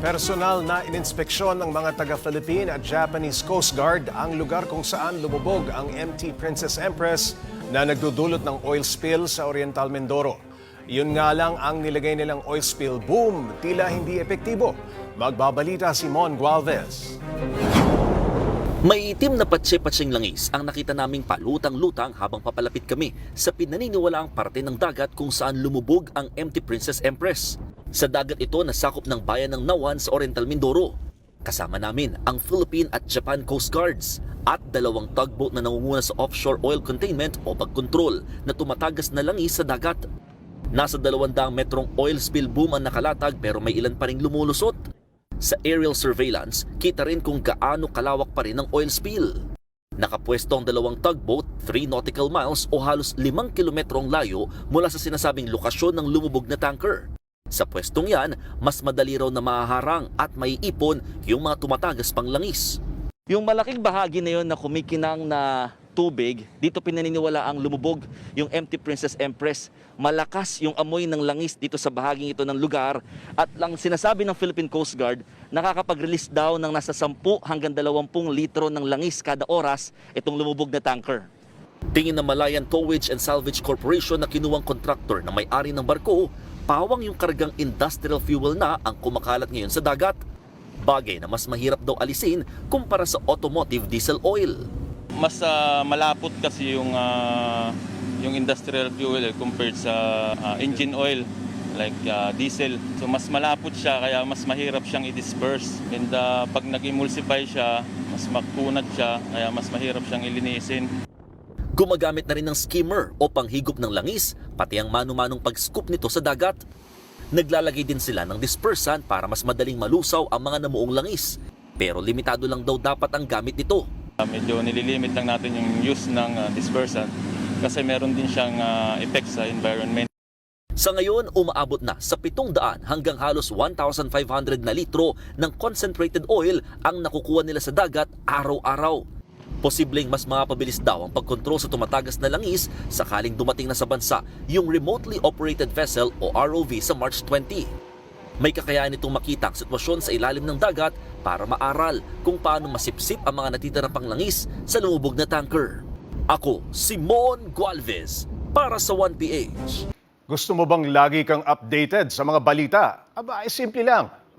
Personal na ininspeksyon ng mga taga-Philippine at Japanese Coast Guard ang lugar kung saan lumubog ang MT Princess Empress na nagdudulot ng oil spill sa Oriental Mindoro. Yun nga lang ang nilagay nilang oil spill boom, tila hindi epektibo. Magbabalita si Mon Gualvez. May itim na patse-patsing langis ang nakita naming palutang-lutang habang papalapit kami sa pinaniniwalaang parte ng dagat kung saan lumubog ang MT Princess Empress. Sa dagat ito nasakop ng bayan ng Nawan sa Oriental Mindoro. Kasama namin ang Philippine at Japan Coast Guards at dalawang tugboat na nangunguna sa offshore oil containment o pagkontrol na tumatagas na langis sa dagat. Nasa 200 metrong oil spill boom ang nakalatag pero may ilan pa ring lumulusot. Sa aerial surveillance, kita rin kung gaano kalawak pa rin ang oil spill. Nakapwesto ang dalawang tugboat 3 nautical miles o halos 5 kilometrong layo mula sa sinasabing lokasyon ng lumubog na tanker. Sa pwestong yan, mas madali raw na mahaharang at maiipon yung mga tumatagas pang langis. Yung malaking bahagi na yon na kumikinang na tubig, dito pinaniniwala ang lumubog yung MT Princess Empress. Malakas yung amoy ng langis dito sa bahaging ito ng lugar at lang sinasabi ng Philippine Coast Guard, nakakapag-release daw ng nasa 10 hanggang 20 litro ng langis kada oras itong lumubog na tanker. Tingin ng Malayan Towage and Salvage Corporation na kinuwang kontraktor na may-ari ng barko, pawang yung kargang industrial fuel na ang kumakalat ngayon sa dagat. Bagay na mas mahirap daw alisin kumpara sa automotive diesel oil. mas ah, malapot kasi yung ah, yung industrial fuel eh, compared sa ah, engine oil like ah, diesel. So mas malapot siya kaya mas mahirap siyang i-disperse. And ah, pag nag-emulsify siya, mas makunat siya kaya mas mahirap siyang ilinisin. Gumagamit na rin ng skimmer o panghigop ng langis, pati ang mano-manong pag-scoop nito sa dagat. Naglalagay din sila ng dispersant para mas madaling malusaw ang mga namuong langis. Pero limitado lang daw dapat ang gamit nito. Ah, medyo nililimit lang natin yung use ng ah, dispersant kasi meron din siyang ah, effect sa environment. Sa ngayon, umaabot na sa 700 hanggang halos 1,500 na litro ng concentrated oil ang nakukuha nila sa dagat araw-araw. Posibleng mas mapabilis daw ang pagkontrol sa tumatagas na langis sakaling dumating na sa bansa yung remotely operated vessel o ROV sa March 20. May kakayahan itong makita ang sitwasyon sa ilalim ng dagat para maaral kung paano masipsip ang mga natitirang panglangis sa lumubog na tanker. Ako, Simon Gualvez, para sa 1PH. Gusto mo bang lagi kang updated sa mga balita? Aba, ay simple lang.